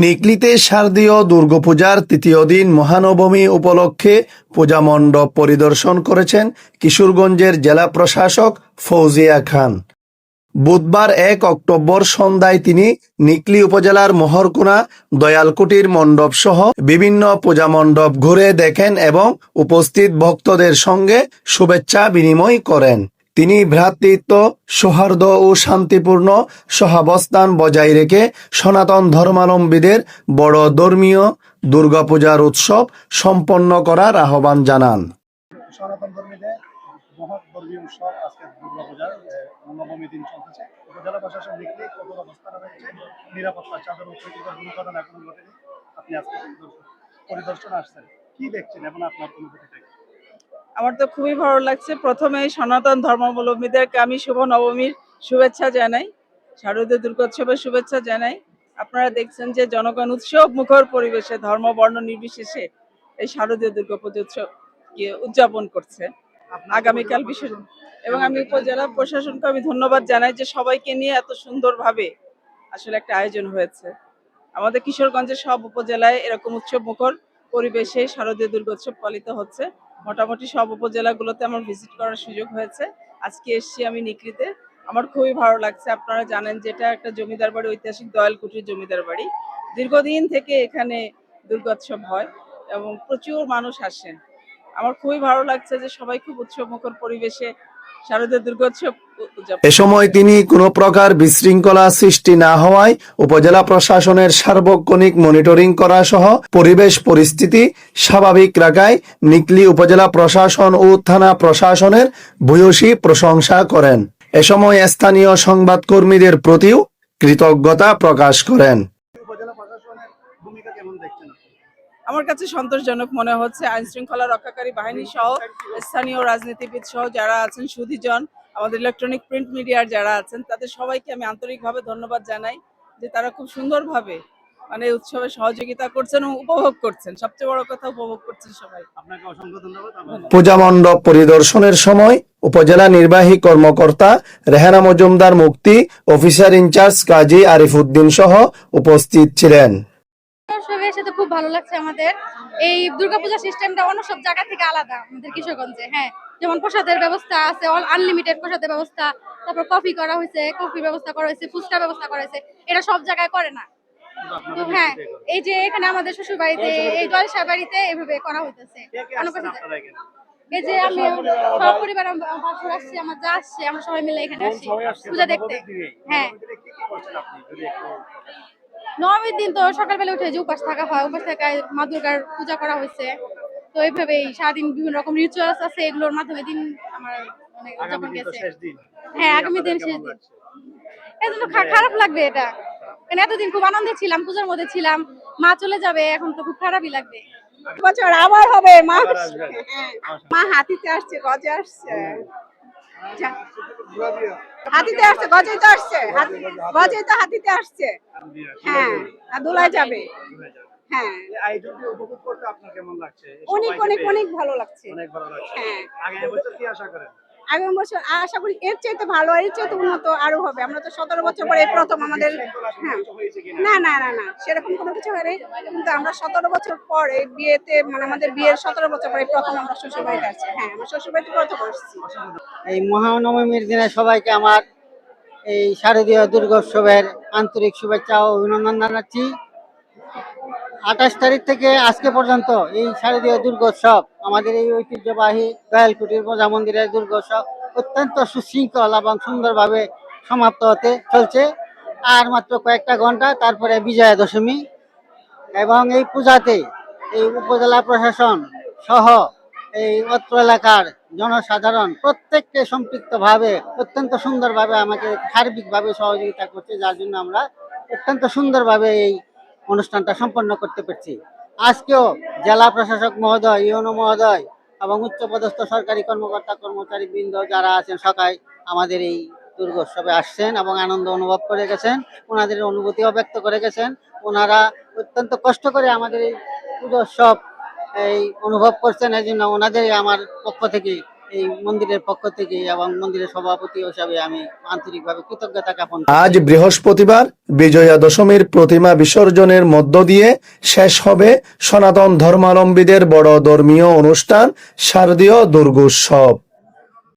নিকলিতে শারদীয় দুর্গাপূজার তৃতীয় দিন মহানবমী উপলক্ষে পূজা মণ্ডপ পরিদর্শন করেছেন কিশোরগঞ্জের জেলা প্রশাসক ফৌজিয়া খান। বুধবার এক অক্টোবর সন্ধ্যায় তিনি নিকলি উপজেলার মহরকুনা, দয়ালকুটির মণ্ডপ সহ বিভিন্ন পূজা মণ্ডপ ঘুরে দেখেন এবং উপস্থিত ভক্তদের সঙ্গে শুভেচ্ছা বিনিময় করেন। তিনি ভ্রাতৃত্ব, সৌহার্দ্য ও শান্তিপূর্ণ সহাবস্থান বজায় রেখে সনাতন ধর্মাবলম্বীদের বড় ধর্মীয় দুর্গাপূজার উৎসব সম্পন্ন করার আহ্বান জানান। এখনও পরিদর্শন- আসছেন। কি দেখছেন এবং আপনার অনুভূতি থেকে আমার তো খুবই ভালো লাগছে। প্রথমে সনাতন ধর্মাবলম্বীদেরকে আমি শুভ নবমীর শুভেচ্ছা জানাই শারদীয় দুর্গোৎসবের শুভেচ্ছা জানাই। আপনারা দেখছেন যে জনগণ উৎসব মুখর পরিবেশে ধর্ম বর্ণ নির্বিশেষে এই শারদীয় দুর্গাপুজো উৎসব উদযাপন করছে। আগামীকাল বিশেষ এবং আমি উপজেলা প্রশাসনকে আমি ধন্যবাদ জানাই যে সবাইকে নিয়ে এত সুন্দরভাবে আসলে একটা আয়োজন হয়েছে। আমাদের কিশোরগঞ্জের সব উপজেলায় এরকম উৎসব মুখর পরিবেশে শারদীয় দুর্গোৎসব পালিত হচ্ছে। মোটামুটি সব উপজেলাগুলোতে আমার ভিজিট করার সুযোগ হয়েছে। আজকে এসছি আমি নিকরিতে আমার খুবই ভালো লাগছে। আপনারা জানেন যেটা একটা জমিদার বাড়ি, ঐতিহাসিক দয়ালকুটির জমিদার বাড়ি। দীর্ঘদিন থেকে এখানে দুর্গোৎসব হয় এবং প্রচুর মানুষ আসেন। আমার খুবই ভালো লাগছে যে সবাই খুব উৎসবমুখর পরিবেশে শারদীয় দুর্গোৎসব এ সময় তিনি কোনো প্রকার বিশৃঙ্খলা সৃষ্টি না হওয়ায় উপজেলা প্রশাসনের সার্বক্ষণিক মনিটরিং করা সহ পরিবেশ পরিস্থিতি স্বাভাবিক রাখায় নিকলি উপজেলা প্রশাসন ও থানা প্রশাসনের ভূয়সী প্রশংসা করেন। এ সময় স্থানীয় সংবাদকর্মীদের প্রতিও কৃতজ্ঞতা প্রকাশ করেন উপজেলা প্রশাসনের ভূমিকা কেমন দেখছেন আপনি? আমার কাছে সন্তোষজনক মনে হচ্ছে আইন শৃঙ্খলা রক্ষাকারী বাহিনী সহ স্থানীয় রাজনীতিবিদ সহ যারা আছেন সুধীজন আমাদের ইলেকট্রনিক প্রিন্ট মিডিয়ার যারা আছেন তাদের সবাইকে আমি আন্তরিকভাবে ধন্যবাদ জানাই যে তারা খুব সুন্দরভাবে মানে উৎসবে সহযোগিতা করছেন এবং উপভোগ করছেন। সবচেয়ে বড় কথা উপভোগ করছেন সবাই। আপনাকে অসংখ্য ধন্যবাদ। পূজা মণ্ডপ পরিদর্শনের সময় উপজেলা নির্বাহী কর্মকর্তা রেহানা মজুমদার মুক্তি অফিসার ইনচার্জ কাজী আরিফুদ্দিন সহ উপস্থিত ছিলেন। দর্শকের এসে তো খুব ভালো লাগছে আমাদের। এই দুর্গাপূজা সিস্টেমটা অন্য সব জায়গা থেকে আলাদা আমাদের কিশোরগঞ্জে হ্যাঁ। যেমন প্রসাদের ব্যবস্থা আছে অল আনলিমিটেড প্রসাদের ব্যবস্থা তারপর কফি করা হয়েছে কফি ব্যবস্থা করা হয়েছে ফুচকা ব্যবস্থা করা হয়েছে এটা সব জায়গায় করে না। তো হ্যাঁ এই যে এখানে আমাদের শ্বশুর বাড়িতে এই জলসা বাড়িতে এভাবে করা হইতেছে? এই যে আমি সব পরিবার আমার ভাসুর আসছে আমার যা আসছে আমরা সবাই মিলে এখানে আসি আজকে পূজা দেখতে। হ্যাঁ। নবমীর দিনে তো সকালবেলা উঠে যে উপাস থাকা হয় উপাস থাকায় মা দুর্গার পূজা করা হয়েছে। তো এইভাবেই সারাদিন বিভিন্ন রকম রিচুয়ালস আছে এগুলোর মাধ্যমে দিন আমার মানে উদযাপন আগামী দিন তো গেছে। হ্যাঁ আগামী দিন শেষ দিন। লাগছে? এজন্য খারাপ লাগবে এটা। কারণ এতদিন খুব আনন্দে ছিলাম পূজার মধ্যে ছিলাম মা চলে যাবে এখন তো খুব খারাপই লাগবে। বছর আবার হবে মা আবার মা হাতিতে আসছে গজে আসছে। হাতিতে আসছে গজে তো আসছে। গজে তো হাতিতে আসছে। হ্যাঁ আর দোলায় যাবে। হ্যাঁ। এই আয়োজনটি উপভোগ করতে আপনার কেমন লাগছে? অনেক অনেক অনেক ভালো লাগছে। অনেক ভালো লাগছে। হ্যাঁ। আগামী বছর কি আশা করেন? আগামী বছর আশা করি এর চাইতে ভালো এর চাইতে উন্নত আরও হবে। আমরা তো সতেরো বছর পরে প্রথম আমাদের হ্যাঁ। না না না না সেরকম কোনো কিছু হয়নি। কিন্তু আমরা সতেরো বছর পর এই বিয়েতে মানে আমাদের বিয়ের সতেরো বছর পরে প্রথম আমরা শ্বশুর বাড়িতে আসছি। হ্যাঁ আমার শ্বশুর বাড়িতে প্রথম আসছি। এই মহানবমীর দিনে সবাইকে আমার এই শারদীয় দুর্গোৎসবের আন্তরিক শুভেচ্ছা ও অভিনন্দন জানাচ্ছি। আঠাশ তারিখ থেকে আজকে পর্যন্ত এই শারদীয় দুর্গোৎসব, আমাদের এই ঐতিহ্যবাহী দয়ালকুটির প্রজা মন্দিরের দুর্গোৎসব অত্যন্ত সুশৃঙ্খল এবং সুন্দরভাবে সমাপ্ত হতে চলছে। আর মাত্র কয়েকটা ঘণ্টা, তারপরে বিজয়া দশমী এবং এই পূজাতে এই উপজেলা প্রশাসন সহ এই অত্র এলাকার জনসাধারণ প্রত্যেককে সম্পৃক্তভাবে, অত্যন্ত সুন্দরভাবে আমাকে সার্বিকভাবে সহযোগিতা করছে, যার জন্য আমরা অত্যন্ত সুন্দরভাবে এই অনুষ্ঠানটা সম্পন্ন করতে পারছি। আজকেও জেলা প্রশাসক মহোদয়, ইউনো মহোদয় এবং উচ্চপদস্থ সরকারি কর্মকর্তা কর্মচারী বৃন্দ যারা আছেন সকাল আমাদের এই দুর্গোৎসবে আসছেন এবং আনন্দ অনুভব করে গেছেন, ওনাদের অনুভূতিও ব্যক্ত করে গেছেন। ওনারা অত্যন্ত কষ্ট করে আমাদের এই পুজোৎসব এই অনুভব করছেন এই জন্য ওনাদের আমার পক্ষ থেকে, এই মন্দিরের পক্ষ থেকে এবং মন্দিরের সভাপতি হিসাবে আমি আন্তরিকভাবে কৃতজ্ঞতা জ্ঞাপন আজ বৃহস্পতিবার বিজয়া দশমীর প্রতিমা বিসর্জনের মধ্য দিয়ে শেষ হবে সনাতন ধর্মালম্বীদের বড় ধর্মীয় অনুষ্ঠান, শারদীয় দুর্গোৎসব।